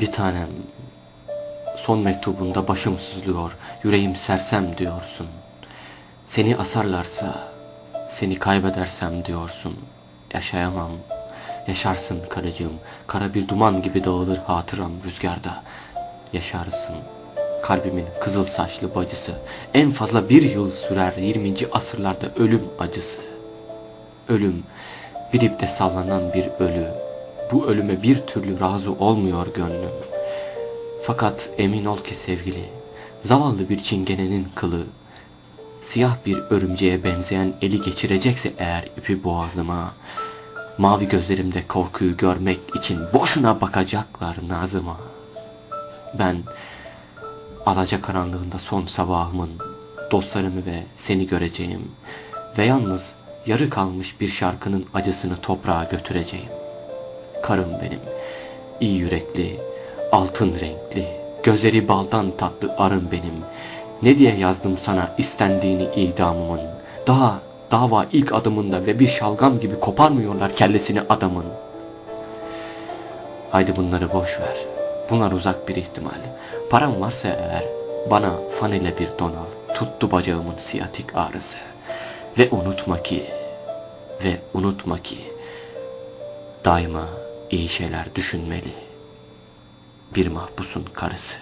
Bir tanem son mektubunda başım sızlıyor, yüreğim sersem diyorsun. Seni asarlarsa, seni kaybedersem diyorsun. Yaşayamam, yaşarsın karıcığım. Kara bir duman gibi dağılır hatıram rüzgarda. Yaşarsın, kalbimin kızıl saçlı bacısı. En fazla bir yıl sürer 20. asırlarda ölüm acısı. Ölüm, bir ipte sallanan bir ölü. Bu ölüme bir türlü razı olmuyor gönlüm. Fakat emin ol ki sevgili, zavallı bir çingenenin kılı, siyah bir örümceğe benzeyen eli geçirecekse eğer ipi boğazıma, mavi gözlerimde korkuyu görmek için boşuna bakacaklar nazıma. Ben, alacakaranlığında son sabahımın, dostlarımı ve seni göreceğim ve yalnız yarı kalmış bir şarkının acısını toprağa götüreceğim. Karım benim, iyi yürekli, altın renkli, gözleri baldan tatlı arım benim. Ne diye yazdım sana istendiğini idamımın. Daha dava ilk adımında ve bir şalgam gibi koparmıyorlar kellesini adamın. Haydi bunları boş ver. Bunlar uzak bir ihtimal. Param varsa eğer bana fan ile bir don al. Tuttu bacağımın siyatik ağrısı. Ve unutma ki, ve unutma ki daima iyi şeyler düşünmeli. Bir mahpusun karısı.